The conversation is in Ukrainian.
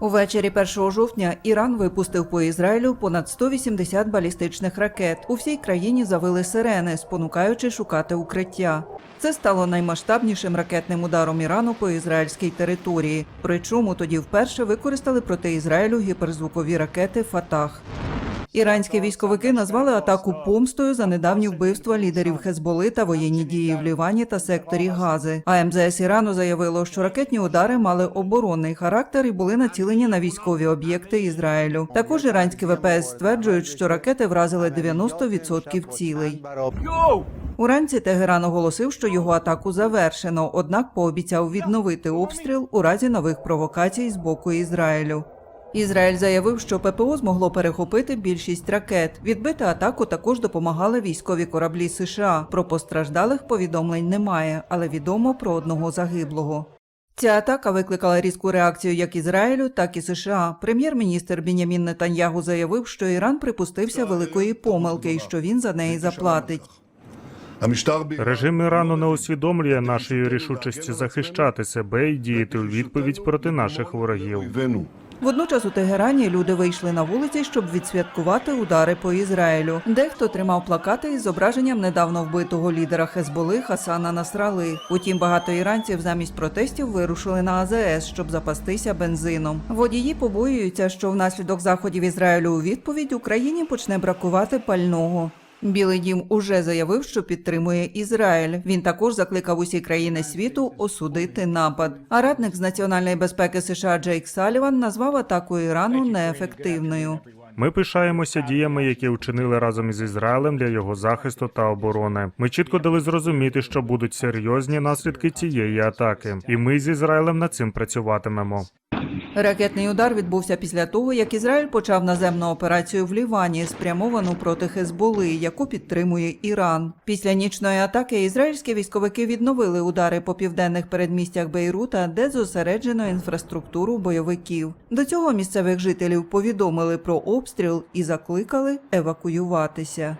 Увечері 1 жовтня Іран випустив по Ізраїлю понад 180 балістичних ракет. У всій країні завили сирени, спонукаючи шукати укриття. Це стало наймасштабнішим ракетним ударом Ірану по ізраїльській території. Причому тоді вперше використали проти Ізраїлю гіперзвукові ракети Фатах. Іранські військовики назвали атаку помстою за недавні вбивства лідерів Хезболи та воєнні дії в Лівані та секторі Гази. А МЗС Ірану заявило, що ракетні удари мали оборонний характер і були націлені на військові об'єкти Ізраїлю. Також іранські ВПС стверджують, що ракети вразили 90% цілей. Уранці Тегеран оголосив, що його атаку завершено, однак пообіцяв відновити обстріл у разі нових провокацій з боку Ізраїлю. Ізраїль заявив, що ППО змогло перехопити більшість ракет. Відбити атаку також допомагали військові кораблі США. Про постраждалих повідомлень немає, але відомо про одного загиблого. Ця атака викликала різку реакцію як Ізраїлю, так і США. Прем'єр-міністр Бінямін Нетаньягу заявив, що Іран припустився великої помилки і що він за неї заплатить. Режим Ірану не усвідомлює нашої рішучості захищати себе і діяти у відповідь проти наших ворогів. Водночас у Тегерані люди вийшли на вулиці, щоб відсвяткувати удари по Ізраїлю. Дехто тримав плакати із зображенням недавно вбитого лідера Хезболи Хасана Насрали. Утім, багато іранців замість протестів вирушили на АЗС, щоб запастися бензином. Водії побоюються, що внаслідок заходів Ізраїлю у відповідь Україні почне бракувати пального. Білий дім уже заявив, що підтримує Ізраїль. Він також закликав усі країни світу осудити напад. А радник з національної безпеки США Джейк Саліван назвав атаку Ірану неефективною. Ми пишаємося діями, які вчинили разом із Ізраїлем для його захисту та оборони. Ми чітко дали зрозуміти, що будуть серйозні наслідки цієї атаки, і ми з Ізраїлем над цим працюватимемо. Ракетний удар відбувся після того, як Ізраїль почав наземну операцію в Лівані, спрямовану проти Хезболи, яку підтримує Іран. Після нічної атаки ізраїльські військовики відновили удари по південних передмістях Бейрута, де зосереджено інфраструктуру бойовиків. До цього місцевих жителів повідомили про обстріл і закликали евакуюватися.